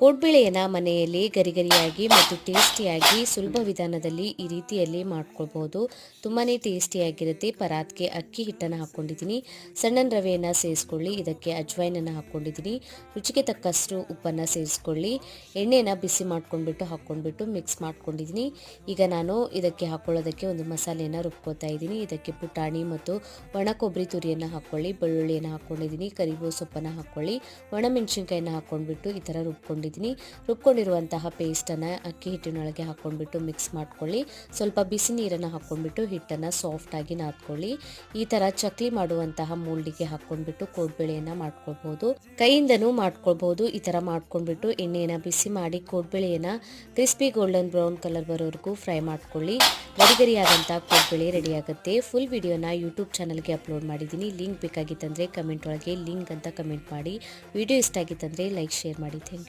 ಕೋಡ್ಬೇಳೆಯನ್ನು ಮನೆಯಲ್ಲಿ ಗರಿಗರಿಯಾಗಿ ಮತ್ತು ಟೇಸ್ಟಿಯಾಗಿ ಸುಲಭ ವಿಧಾನದಲ್ಲಿ ಈ ರೀತಿಯಲ್ಲಿ ಮಾಡ್ಕೊಳ್ಬೋದು ತುಂಬಾ ಟೇಸ್ಟಿಯಾಗಿರುತ್ತೆ. ಪರಾತ್ಗೆ ಅಕ್ಕಿ ಹಿಟ್ಟನ್ನು ಹಾಕ್ಕೊಂಡಿದ್ದೀನಿ. ಸಣ್ಣ ರವೆಯನ್ನು ಸೇರಿಸ್ಕೊಳ್ಳಿ. ಇದಕ್ಕೆ ಅಜ್ವೈನನ್ನು ಹಾಕ್ಕೊಂಡಿದ್ದೀನಿ. ರುಚಿಗೆ ತಕ್ಕಷ್ಟು ಉಪ್ಪನ್ನು ಸೇರಿಸ್ಕೊಳ್ಳಿ. ಎಣ್ಣೆನ ಬಿಸಿ ಮಾಡ್ಕೊಂಡ್ಬಿಟ್ಟು ಹಾಕ್ಕೊಂಡ್ಬಿಟ್ಟು ಮಿಕ್ಸ್ ಮಾಡ್ಕೊಂಡಿದ್ದೀನಿ. ಈಗ ನಾನು ಇದಕ್ಕೆ ಹಾಕ್ಕೊಳ್ಳೋದಕ್ಕೆ ಒಂದು ಮಸಾಲೆಯನ್ನು ರುಬ್ಕೋತಾ ಇದ್ದೀನಿ. ಇದಕ್ಕೆ ಪುಟಾಣಿ ಮತ್ತು ಒಣ ಕೊಬ್ಬರಿ ತುರಿಯನ್ನು ಹಾಕ್ಕೊಳ್ಳಿ. ಬೆಳ್ಳುಳ್ಳಿಯನ್ನು ಹಾಕ್ಕೊಂಡಿದ್ದೀನಿ. ಕರಿಬೇವು ಸೊಪ್ಪನ್ನು ಹಾಕ್ಕೊಳ್ಳಿ. ಒಣಮೆಣಸಿನ್ಕಾಯಿನ ಹಾಕ್ಕೊಂಡ್ಬಿಟ್ಟು ಈ ಥರ ರುಬ್ಕೊಂಡಿದ್ದೀನಿ. ರುಬ್ಕೊಂಡಿರುವಂತಹ ಪೇಸ್ಟನ್ನು ಅಕ್ಕಿ ಹಿಟ್ಟಿನೊಳಗೆ ಹಾಕ್ಕೊಂಡ್ಬಿಟ್ಟು ಮಿಕ್ಸ್ ಮಾಡ್ಕೊಳ್ಳಿ. ಸ್ವಲ್ಪ ಬಿಸಿ ನೀರನ್ನು ಹಾಕ್ಕೊಂಡ್ಬಿಟ್ಟು ಹಿಟ್ಟನ್ನು ಸಾಫ್ಟಾಗಿ ನಾದ್ಕೊಳ್ಳಿ. ಈ ಥರ ಚಕ್ಲಿ ಮಾಡುವಂತಹ ಮೋಲ್ಡಿಗೆ ಹಾಕ್ಕೊಂಡ್ಬಿಟ್ಟು ಕೋಡ್ಬೇಳೆಯನ್ನು ಮಾಡ್ಕೊಳ್ಬೋದು. ಕೈಯಿಂದನೂ ಮಾಡ್ಕೊಳ್ಬೋದು. ಈ ಥರ ಮಾಡ್ಕೊಂಡ್ಬಿಟ್ಟು ಎಣ್ಣೆಯನ್ನು ಬಿಸಿ ಮಾಡಿ ಕೋಡ್ಬೇಳೆಯನ್ನು ಕ್ರಿಸ್ಪಿ ಗೋಲ್ಡನ್ ಬ್ರೌನ್ ಕಲರ್ ಬರೋವರೆಗೂ ಫ್ರೈ ಮಾಡ್ಕೊಳ್ಳಿ. ಗರಿಗರಿಯಾದಂಥ ಕೋಡ್ಬೇಳೆ ರೆಡಿ ಆಗುತ್ತೆ ಫುಲ್ ವಿಡಿಯೋನ ಯೂಟ್ಯೂಬ್ ಚಾನಲ್ಗೆ ಅಪ್ಲೋಡ್ ಮಾಡಿದ್ದೀನಿ. ಲಿಂಕ್ ಬೇಕಾಗಿತ್ತಂದರೆ ಕಮೆಂಟ್ ಒಳಗೆ ಲಿಂಕ್ ಅಂತ ಕಮೆಂಟ್ ಮಾಡಿ. ವಿಡಿಯೋ ಇಷ್ಟ ಆಗಿತ್ತಂದರೆ ಲೈಕ್, ಶೇರ್ ಮಾಡಿ. Thank you.